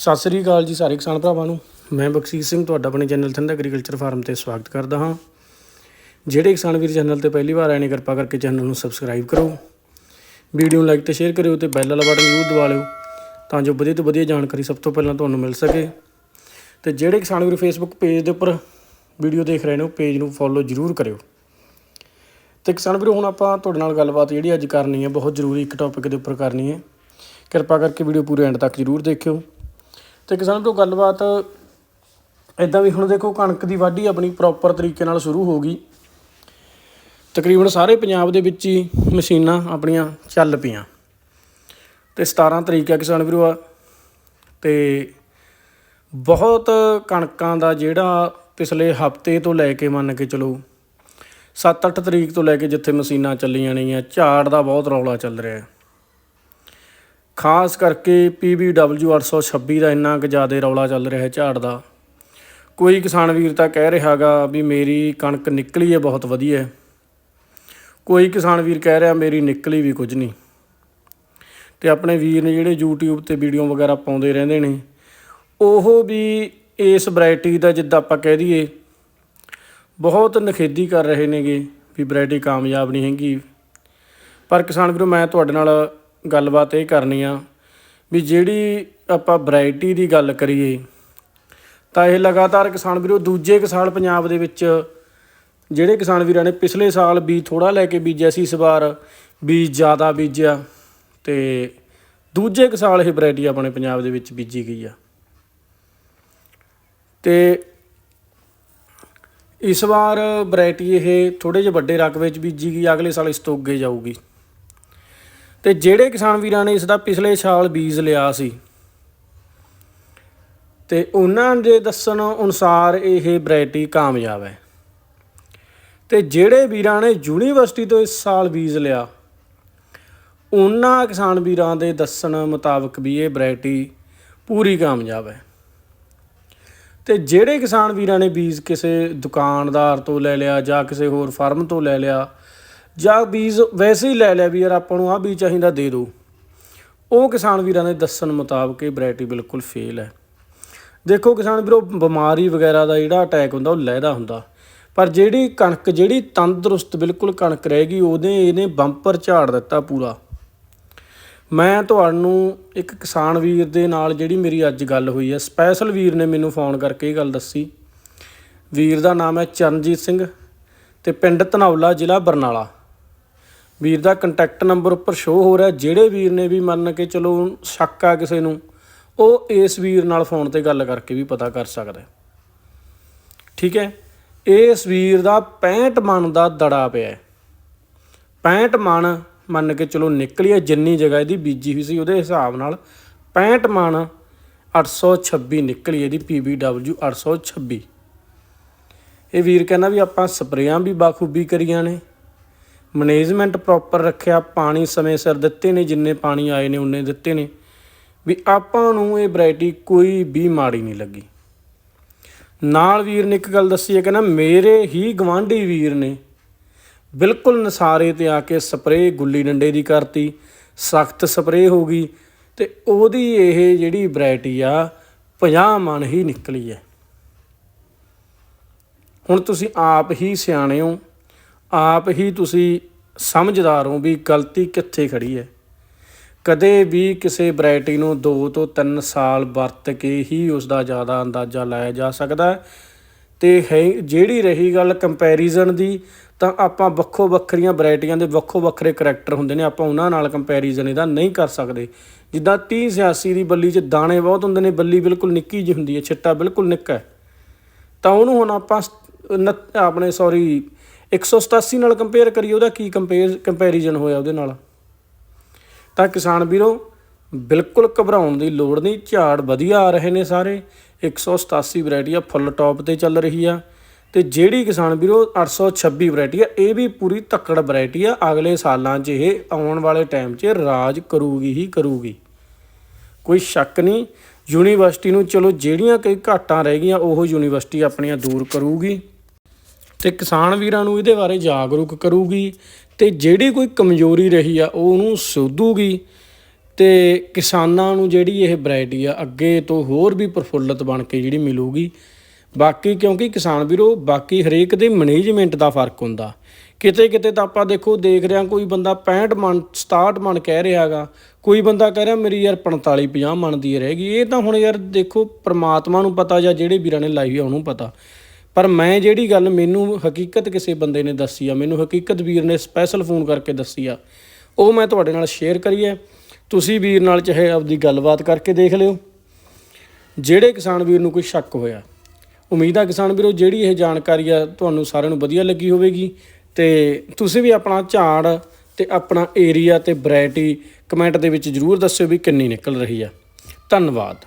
ਸਤਿ ਸ੍ਰੀ ਅਕਾਲ ਜੀ ਸਾਰੇ ਕਿਸਾਨ ਭਰਾਵਾਂ ਨੂੰ। ਮੈਂ ਬਖਸ਼ੀਸ਼ ਸਿੰਘ, ਤੁਹਾਡਾ ਆਪਣੇ ਚੈਨਲ ਥੰਦਾ ਐਗਰੀਕਲਚਰ ਫਾਰਮ ਤੇ ਸਵਾਗਤ ਕਰਦਾ ਹਾਂ। ਜਿਹੜੇ ਕਿਸਾਨ ਵੀਰ ਚੈਨਲ ਤੇ ਪਹਿਲੀ ਵਾਰ ਆਏ ਨੇ, ਕਿਰਪਾ ਕਰਕੇ ਚੈਨਲ ਨੂੰ ਸਬਸਕ੍ਰਾਈਬ ਕਰੋ। ਵੀਡੀਓ ਨੂੰ ਲਾਈਕ ਤੇ ਸ਼ੇਅਰ ਕਰਿਓ ਤੇ ਬੈਲ ਵਾਲਾ ਬਟਨ ਜ਼ਰੂਰ ਦਬਾ ਲਿਓ ਤਾਂ ਜੋ ਵਧੀਆ ਤੋਂ ਵਧੀਆ ਜਾਣਕਾਰੀ ਸਭ ਤੋਂ ਪਹਿਲਾਂ ਤੁਹਾਨੂੰ ਮਿਲ ਸਕੇ। ਤੇ ਜਿਹੜੇ ਕਿਸਾਨ ਵੀਰ ਫੇਸਬੁੱਕ ਪੇਜ ਦੇ ਉੱਪਰ ਵੀਡੀਓ ਦੇਖ ਰਹੇ ਨੇ, ਉਹ ਪੇਜ ਨੂੰ ਫੋਲੋ ਜ਼ਰੂਰ ਕਰਿਓ। ਤੇ ਕਿਸਾਨ ਵੀਰੋ, ਹੁਣ ਆਪਾਂ ਤੁਹਾਡੇ ਨਾਲ ਗੱਲਬਾਤ ਜਿਹੜੀ ਅੱਜ ਕਰਨੀ ਹੈ, ਬਹੁਤ ਜ਼ਰੂਰੀ ਇੱਕ ਟੌਪਿਕ ਦੇ ਉੱਪਰ ਕਰਨੀ ਹੈ। ਕਿਰਪਾ ਕਰਕੇ ਵੀਡੀਓ ਪੂਰੇ ਐਂਡ ਤੱਕ ਜ਼ਰੂਰ ਦੇਖਿਓ। ਤੇ ਕਿਸਾਨ ਤੋਂ ਗੱਲਬਾਤ ਇਦਾਂ ਵੀ ਹੁਣ ਦੇਖੋ ਕਣਕ ਦੀ ਵਾਢੀ ਆਪਣੀ ਪ੍ਰੋਪਰ ਤਰੀਕੇ ਨਾਲ ਸ਼ੁਰੂ ਹੋ ਗਈ। ਤਕਰੀਬਨ ਸਾਰੇ ਪੰਜਾਬ ਦੇ ਵਿੱਚ ਹੀ ਮਸ਼ੀਨਾਂ ਆਪਣੀਆਂ ਚੱਲ ਪਈਆਂ। ਤੇ 17 ਤਰੀਕ ਹੈ ਕਿਸਾਨ ਵੀਰੋ ਆ। ਤੇ ਬਹੁਤ ਕਣਕਾਂ ਦਾ ਜਿਹੜਾ ਪਿਛਲੇ ਹਫ਼ਤੇ ਤੋਂ ਲੈ ਕੇ ਮੰਨ ਕੇ ਚਲੋ 7-8 ਤਰੀਕ ਤੋਂ ਲੈ ਕੇ ਜਿੱਥੇ ਮਸ਼ੀਨਾਂ ਚੱਲੀਆਂ ਨੇ ਝਾੜ ਦਾ ਬਹੁਤ ਰੌਲਾ ਚੱਲ ਰਿਹਾ। ਹੈ ਖਾਸ ਕਰਕੇ PBW 826 ਦਾ ਇੰਨਾ ਕੁ ਜ਼ਿਆਦਾ ਰੌਲਾ ਚੱਲ ਰਿਹਾ ਝਾੜ ਦਾ। ਕੋਈ ਕਿਸਾਨ ਵੀਰ ਤਾਂ ਕਹਿ ਰਿਹਾਗਾ ਵੀ ਮੇਰੀ ਕਣਕ ਨਿਕਲੀ ਹੈ, ਬਹੁਤ ਵਧੀਆ ਕੋਈ ਕਿਸਾਨ ਵੀਰ ਕਹਿ ਰਿਹਾ ਮੇਰੀ ਨਿਕਲੀ ਵੀ ਕੁਝ ਨਹੀਂ। ਤੇ ਆਪਣੇ ਵੀਰ ਨੇ ਜਿਹੜੇ YouTube ਤੇ ਵੀਡੀਓ ਵਗੈਰਾ ਪਾਉਂਦੇ ਰਹਿੰਦੇ ਨੇ, ਉਹ ਵੀ ਇਸ ਵੈਰਾਈਟੀ ਦਾ ਜਿੱਦਾਂ ਆਪਾਂ ਕਹਿ ਦਈਏ, ਬਹੁਤ ਨਖੇਦੀ ਕਰ ਰਹੇ ਨੇਗੇ ਵੀ ਵੈਰਾਈਟੀ ਕਾਮਯਾਬ ਨਹੀਂ ਹੈਗੀ। ਪਰ ਕਿਸਾਨ ਵੀਰੋ, ਮੈਂ ਤੁਹਾਡੇ ਨਾਲ ਗੱਲਬਾਤ ਇਹ ਕਰਨੀ ਆ ਵੀ ਜਿਹੜੀ ਆਪਾਂ ਵੈਰਾਈਟੀ ਦੀ ਗੱਲ ਕਰੀਏ, ਤਾਂ ਇਹ ਲਗਾਤਾਰ ਕਿਸਾਨ ਵੀਰੋ ਦੂਜੇ ਕੁ ਸਾਲ ਪੰਜਾਬ ਦੇ ਵਿੱਚ, ਜਿਹੜੇ ਕਿਸਾਨ ਵੀਰਾਂ ਨੇ ਪਿਛਲੇ ਸਾਲ ਬੀਜ ਥੋੜਾ ਲੈ ਕੇ ਬੀਜਿਆ ਸੀ, ਇਸ ਵਾਰ ਬੀਜ ਜ਼ਿਆਦਾ ਬੀਜਿਆ ਤੇ ਦੂਜੇ ਕੁ ਸਾਲ ਇਹ ਵੈਰਾਈਟੀ ਆਪਣੇ ਪੰਜਾਬ ਦੇ ਵਿੱਚ ਬੀਜੀ ਗਈ ਆ। ਤੇ ਇਸ ਵਾਰ ਵੈਰਾਈਟੀ ਇਹ ਥੋੜੇ ਜਿਹੇ ਵੱਡੇ ਰਕਬੇ 'ਚ ਬੀਜੀ ਗਈ, ਅਗਲੇ ਸਾਲ ਇਸ ਤੋਂ ਅੱਗੇ ਜਾਊਗੀ। ਤੇ ਜਿਹੜੇ ਕਿਸਾਨ ਵੀਰਾਂ ਨੇ ਇਸ ਦਾ ਪਿਛਲੇ ਸਾਲ ਬੀਜ ਲਿਆ ਸੀ, ਤੇ ਉਹਨਾਂ ਦੇ ਦੱਸਣ ਅਨੁਸਾਰ ਇਹ ਵੈਰਾਈਟੀ ਕਾਮਯਾਬ ਹੈ। ਤੇ ਜਿਹੜੇ ਵੀਰਾਂ ਨੇ ਯੂਨੀਵਰਸਿਟੀ ਤੋਂ ਇਸ ਸਾਲ ਬੀਜ ਲਿਆ, ਉਹਨਾਂ ਕਿਸਾਨ ਵੀਰਾਂ ਦੇ ਦੱਸਣ ਮੁਤਾਬਕ ਵੀ ਇਹ ਵੈਰਾਈਟੀ ਪੂਰੀ ਕਾਮਯਾਬ ਹੈ। ਤੇ ਜਿਹੜੇ ਕਿਸਾਨ ਵੀਰਾਂ ਨੇ ਬੀਜ ਕਿਸੇ ਦੁਕਾਨਦਾਰ ਤੋਂ ਲੈ ਲਿਆ ਜਾਂ ਕਿਸੇ ਹੋਰ ਫਾਰਮ ਤੋਂ ਲੈ ਲਿਆ ਜਾਂ ਬੀਜ ਵੈਸੇ ਹੀ ਲੈ ਲਿਆ ਵੀ ਯਾਰ ਆਪਾਂ ਨੂੰ ਆਹ ਬੀਜ ਚਾਹੀਦਾ ਦੇ ਦਿਓ। ਉਹ ਕਿਸਾਨ ਵੀਰਾਂ ਦੇ ਦੱਸਣ ਮੁਤਾਬਕ ਇਹ ਵੈਰਾਈਟੀ ਬਿਲਕੁਲ ਫੇਲ ਹੈ। ਦੇਖੋ ਕਿਸਾਨ ਵੀਰੋ, ਬਿਮਾਰੀ ਵਗੈਰਾ ਦਾ ਜਿਹੜਾ ਅਟੈਕ ਹੁੰਦਾ, ਉਹ ਲਹਿਦਾ ਹੁੰਦਾ। ਪਰ ਜਿਹੜੀ ਕਣਕ, ਜਿਹੜੀ ਤੰਦਰੁਸਤ ਬਿਲਕੁਲ ਕਣਕ ਰਹੇਗੀ ਉਹਦੇ ਇਹਨੇ ਬੰਪਰ ਝਾੜ ਦਿੱਤਾ ਪੂਰਾ। ਮੈਂ ਤੁਹਾਨੂੰ ਇੱਕ ਕਿਸਾਨ ਵੀਰ ਦੇ ਨਾਲ ਜਿਹੜੀ ਮੇਰੀ ਅੱਜ ਗੱਲ ਹੋਈ ਹੈ ਸਪੈਸ਼ਲ ਵੀਰ ਨੇ ਮੈਨੂੰ ਫੋਨ ਕਰਕੇ ਇਹ ਗੱਲ ਦੱਸੀ। ਵੀਰ ਦਾ ਨਾਮ ਹੈ ਚਰਨਜੀਤ ਸਿੰਘ ਤੇ ਪਿੰਡ ਧਨੌਲਾ ਜ਼ਿਲ੍ਹਾ ਬਰਨਾਲਾ। ਵੀਰ ਦਾ ਕੰਟੈਕਟ ਨੰਬਰ ਉੱਪਰ ਸ਼ੋ ਹੋ ਰਿਹਾ, ਜਿਹੜੇ ਵੀਰ ਨੇ ਵੀ ਮੰਨ ਕੇ ਚਲੋ ਸ਼ੱਕ ਆ ਕਿਸੇ ਨੂੰ, ਉਹ ਇਸ ਵੀਰ ਨਾਲ ਫੋਨ ਤੇ ਗੱਲ ਕਰਕੇ ਵੀ ਪਤਾ ਕਰ ਸਕਦਾ ਠੀਕ ਹੈ? ਇਸ ਵੀਰ ਦਾ 65 ਮਣ ਦਾ ਦੜਾ ਪਿਆ ਹੈ। 65 ਮਣ ਮੰਨ ਕੇ ਚਲੋ ਨਿਕਲੀ ਹੈ, ਜਿੰਨੀ ਜਗ੍ਹਾ ਇਹਦੀ ਬੀਜੀ ਹੋਈ ਸੀ ਉਹਦੇ ਹਿਸਾਬ ਨਾਲ 65 ਮਣ 826 ਨਿਕਲੀ ਇਹਦੀ PBW 826 ਇਹ ਵੀਰ ਕਹਿੰਦਾ ਵੀ ਆਪਾਂ ਸਪਰੇਆਂ ਵੀ ਬਾਖੂਬੀ ਕਰੀਆਂ ਨੇ। ਮੈਨੇਜਮੈਂਟ ਪ੍ਰੋਪਰ ਰੱਖਿਆ, ਪਾਣੀ ਸਮੇਂ ਸਿਰ ਦਿੱਤੇ ਨੇ, ਜਿੰਨੇ ਪਾਣੀ ਆਏ ਨੇ ਉਨੇ ਦਿੱਤੇ ਨੇ। ਵੀ ਆਪਾਂ ਨੂੰ ਇਹ ਵੈਰਾਈਟੀ ਕੋਈ ਵੀ ਮਾੜੀ ਨਹੀਂ ਲੱਗੀ। ਨਾਲ ਵੀਰ ਨੇ ਇੱਕ ਗੱਲ ਦੱਸੀ ਹੈ ਕਹਿੰਦਾ ਮੇਰੇ ਹੀ ਗਵਾਂਢੀ ਵੀਰ ਨੇ ਬਿਲਕੁਲ ਨਸਾਰੇ ਤੇ ਆ ਕੇ ਸਪਰੇਅ, ਗੁੱਲੀ ਡੰਡੇ ਦੀ ਕਰਤੀ, ਸਖਤ ਸਪਰੇਅ ਹੋ ਗਈ ਤੇ ਉਹਦੀ ਇਹ ਜਿਹੜੀ ਵੈਰਾਈਟੀ ਆ 50 ਮਣ ਹੀ ਨਿਕਲੀ ਹੈ। ਹੁਣ ਤੁਸੀਂ ਆਪ ਹੀ ਸਿਆਣੇ ਹੋ। ਆਪ ਹੀ ਤੁਸੀਂ ਸਮਝਦਾਰ ਹੋ ਵੀ ਗਲਤੀ ਕਿੱਥੇ ਖੜੀ ਹੈ। ਕਦੇ ਵੀ ਕਿਸੇ ਵੈਰਾਈਟੀ ਨੂੰ 2 ਤੋਂ 3 ਸਾਲ ਵਰਤ ਕੇ ਹੀ ਉਸ ਦਾ ਜ਼ਿਆਦਾ ਅੰਦਾਜ਼ਾ ਲਾਇਆ ਜਾ ਸਕਦਾ ਹੈ। ਤੇ ਹੈ, ਜਿਹੜੀ ਰਹੀ ਗੱਲ ਕੰਪੈਰੀਜ਼ਨ ਦੀ, ਤਾਂ ਆਪਾਂ ਵੱਖੋ ਵੱਖਰੀਆਂ ਵੈਰਾਈਟੀਆਂ ਦੇ ਵੱਖੋ ਵੱਖਰੇ ਕਰੈਕਟਰ ਹੁੰਦੇ ਨੇ, ਆਪਾਂ ਉਹਨਾਂ ਨਾਲ ਕੰਪੈਰੀਜ਼ਨ ਇਹਦਾ ਨਹੀਂ ਕਰ ਸਕਦੇ। ਜਿੱਦਾਂ 30 86 ਦੀ ਬੱਲੀ 'ਚ ਦਾਣੇ ਬਹੁਤ ਹੁੰਦੇ ਨੇ, ਬੱਲੀ ਬਿਲਕੁਲ ਨਿੱਕੀ ਜਿਹੀ ਹੁੰਦੀ ਹੈ, ਛਿੱਟਾ ਬਿਲਕੁਲ ਨਿੱਕਾ ਹੈ। ਤਾਂ ਉਹਨੂੰ ਹੁਣ ਆਪਾਂ ਸ- ਆਪਣੇ ਸੌਰੀ 187 ਨਾਲ ਕੰਪੇਅਰ ਕਰੀਏ, ਉਹਦਾ ਕੀ ਕੰਪੇਅਰ ਕੰਪੈਰੀਜ਼ਨ ਹੋਇਆ ਉਹਦੇ ਨਾਲ? ਤਾਂ ਕਿਸਾਨ ਵੀਰੋ, ਬਿਲਕੁਲ ਘਬਰਾਉਣ ਦੀ ਲੋੜ ਨਹੀਂ, ਝਾੜ ਵਧੀਆ ਆ ਰਹੇ ਨੇ ਸਾਰੇ। 187 ਵੈਰਾਈਟੀ ਆ, ਫੁੱਲ ਟੌਪ ਤੇ ਚੱਲ ਰਹੀ ਆ। ਤੇ ਜਿਹੜੀ ਕਿਸਾਨ ਵੀਰੋ 826 ਵੈਰਾਈਟੀ ਆ, ਇਹ ਵੀ ਪੂਰੀ ਧੱਕੜ ਵੈਰਾਈਟੀ ਆ। ਅਗਲੇ ਸਾਲਾਂ 'ਚ ਇਹ ਆਉਣ ਵਾਲੇ ਟਾਈਮ 'ਚ ਰਾਜ ਕਰੂਗੀ ਹੀ ਕਰੂਗੀ। ਕੋਈ ਸ਼ੱਕ ਨਹੀਂ, ਯੂਨੀਵਰਸਿਟੀ ਨੂੰ ਚਲੋ ਜਿਹੜੀਆਂ ਕਈ ਘਾਟਾਂ ਰਹਿ ਗਈਆਂ, ਉਹ ਯੂਨੀਵਰਸਿਟੀ ਆਪਣੀਆਂ ਦੂਰ ਕਰੂਗੀ। ਤੇ ਕਿਸਾਨ ਵੀਰਾਂ ਨੂੰ ਇਹਦੇ ਬਾਰੇ ਜਾਗਰੂਕ ਕਰੂਗੀ ਤੇ ਜਿਹੜੀ ਕੋਈ ਕਮਜ਼ੋਰੀ ਰਹੀ ਆ, ਉਹ ਉਹਨੂੰ ਸੋਧੂਗੀ ਤੇ ਕਿਸਾਨਾਂ ਨੂੰ ਜਿਹੜੀ ਇਹ ਵੈਰਾਈਟੀ ਆ, ਅੱਗੇ ਤੋਂ ਹੋਰ ਵੀ ਪ੍ਰਫੁੱਲਤ ਬਣ ਕੇ ਜਿਹੜੀ ਮਿਲੂਗੀ। ਬਾਕੀ ਕਿਉਂਕਿ ਕਿਸਾਨ ਵੀਰੋ, ਬਾਕੀ ਹਰੇਕ ਦੇ ਮੈਨੇਜਮੈਂਟ ਦਾ ਫ਼ਰਕ ਹੁੰਦਾ। ਕਿਤੇ ਕਿਤੇ ਤਾਂ ਆਪਾਂ ਦੇਖੋ, ਦੇਖ ਰਿਹਾ ਕੋਈ ਬੰਦਾ 65 ਮਣ 67 ਮਣ ਕਹਿ ਰਿਹਾਗਾ ਕੋਈ ਬੰਦਾ ਕਹਿ ਰਿਹਾ ਮੇਰੀ ਯਾਰ 45 50 ਮਣ ਦੀ ਰਹਿ ਗਈ। ਇਹ ਤਾਂ ਹੁਣ ਯਾਰ ਦੇਖੋ, ਪ੍ਰਮਾਤਮਾ ਨੂੰ ਪਤਾ ਜਾਂ ਜਿਹੜੇ ਵੀਰਾਂ ਨੇ ਲਾਈ ਆ, ਉਹਨੂੰ ਪਤਾ। ਪਰ ਮੈਂ ਜਿਹੜੀ ਗੱਲ ਮੈਨੂੰ ਹਕੀਕਤ ਕਿਸੇ ਬੰਦੇ ਨੇ ਦੱਸੀ ਆ, ਮੈਨੂੰ ਹਕੀਕਤ ਵੀਰ ਨੇ ਸਪੈਸ਼ਲ ਫੋਨ ਕਰਕੇ ਦੱਸੀ ਆ, ਉਹ ਮੈਂ ਤੁਹਾਡੇ ਨਾਲ ਸ਼ੇਅਰ ਕਰੀ ਹੈ ਤੁਸੀਂ ਵੀਰ ਨਾਲ ਚਾਹੇ ਆਪਦੀ ਗੱਲਬਾਤ ਕਰਕੇ ਦੇਖ ਲਿਓ। ਜਿਹੜੇ ਕਿਸਾਨ ਵੀਰ ਨੂੰ ਕੋਈ ਸ਼ੱਕ ਹੋਇਆ, ਉਮੀਦ ਆ ਕਿਸਾਨ ਵੀਰੋ, ਜਿਹੜੀ ਇਹ ਜਾਣਕਾਰੀ ਆ ਤੁਹਾਨੂੰ ਸਾਰਿਆਂ ਨੂੰ ਵਧੀਆ ਲੱਗੀ ਹੋਵੇਗੀ। ਤੇ ਤੁਸੀਂ ਵੀ ਆਪਣਾ ਝਾੜ ਤੇ ਆਪਣਾ ਏਰੀਆ ਤੇ ਵੈਰਾਈਟੀ ਕਮੈਂਟ ਦੇ ਵਿੱਚ ਜਰੂਰ ਦੱਸਿਓ ਵੀ ਕਿੰਨੀ ਨਿਕਲ ਰਹੀ ਆ। ਧੰਨਵਾਦ।